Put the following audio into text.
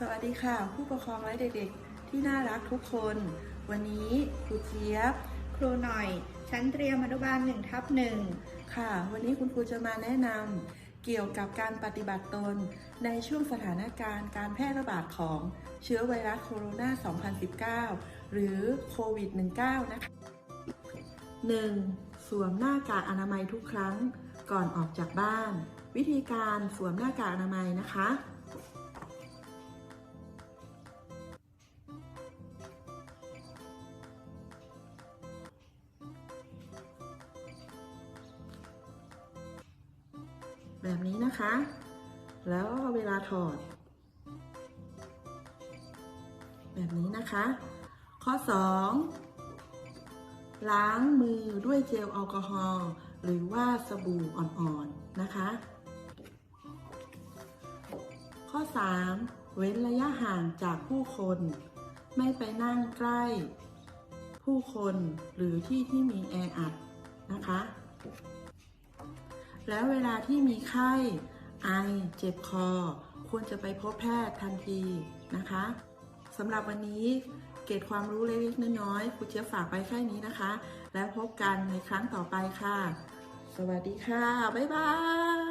สวัสดีค่ะ ผู้ปกครองและเด็กๆ ที่น่ารักทุกคน วันนี้ครูเจี๊ยบ ครูหน่อยชั้นเตรียมอนุบาลหนึ่งทับหนึ่งค่ะ วันนี้คุณครูจะมาแนะนำเกี่ยวกับการปฏิบัติตน ในช่วงสถานการณ์การแพร่ระบาดของเชื้อไวรัสโคโรนา 2019 หรือโควิด -19 นะคะ 1. สวมหน้ากากอนามัยทุกครั้งก่อนออกจากบ้าน วิธีการสวมหน้ากากอนามัยนะคะ แบบนี้นะคะ แล้วเวลาถอด แบบนี้นะคะ ข้อ 2 ล้างมือด้วยเจลแอลกอฮอล์หรือว่าสบู่อ่อนๆนะคะ ข้อ 3 เว้นระยะห่างจากผู้คน ไม่ไปนั่งใกล้ ผู้คนหรือที่ที่มีแออัด แล้วเวลาที่มีไข้ ไอ เจ็บคอ ควรจะไปพบแพทย์ทันทีนะคะสำหรับวันนี้เกตความรู้เล็กๆน้อยๆครูเจี๊ยบฝากไปแค่นี้นะคะ แล้วพบกันในครั้งต่อไปค่ะ สวัสดีค่ะ บ๊ายบาย